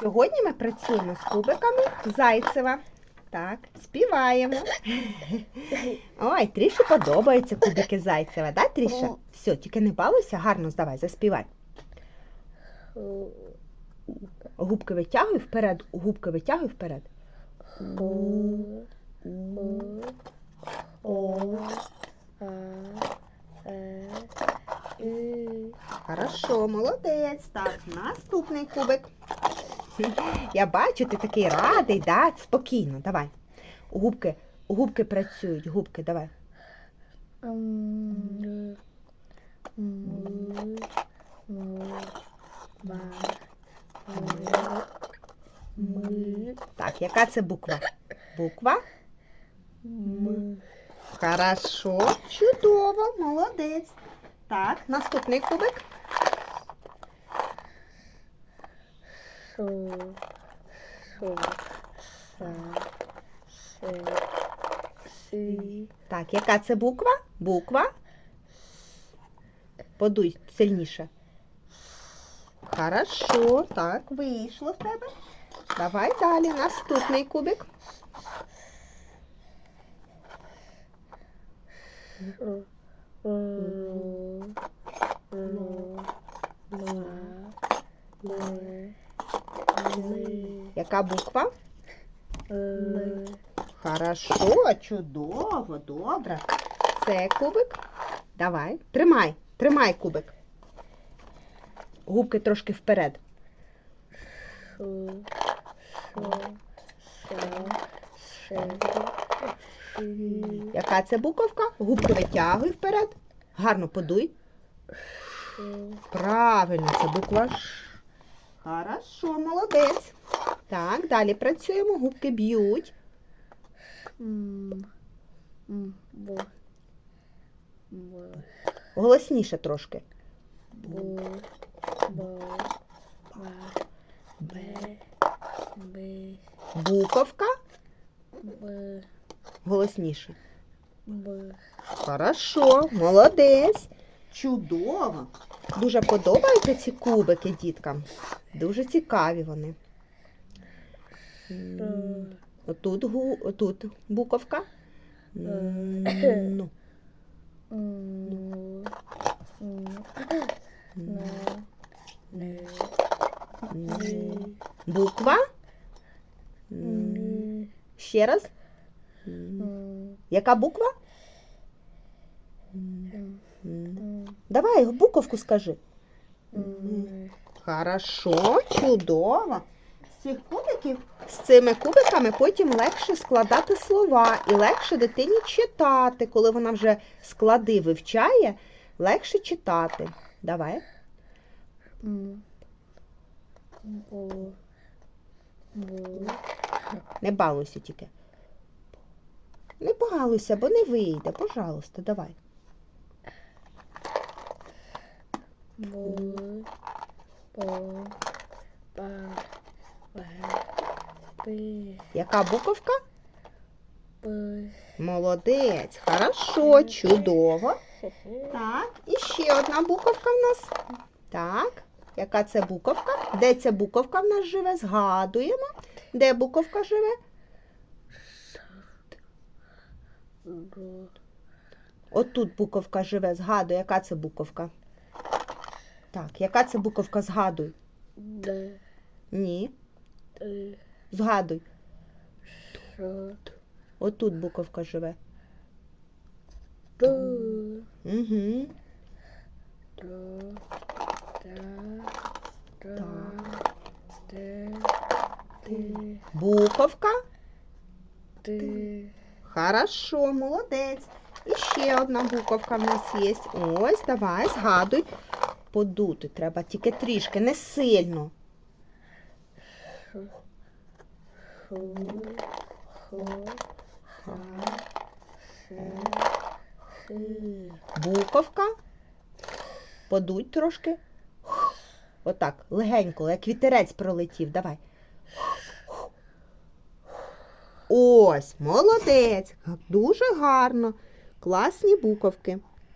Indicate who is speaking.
Speaker 1: Сьогодні ми працюємо з кубиками Зайцева. Так, співаємо. Ой, Тріші подобаються кубики Зайцева, да, Тріша? Все, тільки не балуйся, гарно здавай, заспівай. Губки витягуй вперед, губки витягуй вперед. Хорошо, молодець. Так, наступний кубик. Я бачу, ти такий радий, да? Спокійно, давай. Губки, губки працюють, губки, давай. Так, яка це буква? Буква? Хорошо, чудово, молодець. Так, наступний кубик. Так, яка це буква? Буква. Подуй сильніше. Хорошо, так, вийшло в тебе. Давай далі. Наступний кубик. Яка буква? Хорошо, чудово, добре. Це кубик. Давай. Тримай, тримай кубик. Губки трошки вперед. Яка це буковка? Губки витягуй вперед. Гарно подуй. Правильно, це буква Ш. Хорошо, молодець. Так, далі працюємо. Губки б'ють. Голосніше трошки. Буковка. Голосніше. Хорошо, молодець. Чудово. Дуже подобаються ці кубики діткам. Дуже цікаві вони. Отут, гу, отут буковка. Ну. Буква. Ще раз. Яка буква? М, Давай буковку скажи. Хорошо, чудово. З цих кубиків, з цими кубиками потім легше складати слова і легше дитині читати. Коли вона вже склади вивчає, легше читати. Давай. Не балуйся тільки. Не балуйся, бо не вийде. Пожалуйста, давай. Яка буковка? Молодець. Хорошо, чудово. Так, і ще одна буковка в нас. Так, яка це буковка? Де ця буковка в нас живе? Згадуємо. Де буковка живе? Отут буковка живе. Згадуй, яка це буковка? Так, яка це буковка? Згадуй. Д. Ні. Згадуй. Отут буковка живе. Угу. Буковка. Хорошо, молодець. І ще одна буковка в нас є. Ось, давай, згадуй. Подути треба тільки трішки, не сильно. Буковка. Подуть трошки. Отак, легенько, як вітерець пролетів. Давай. Ось, молодець. Дуже гарно. Класні буковки.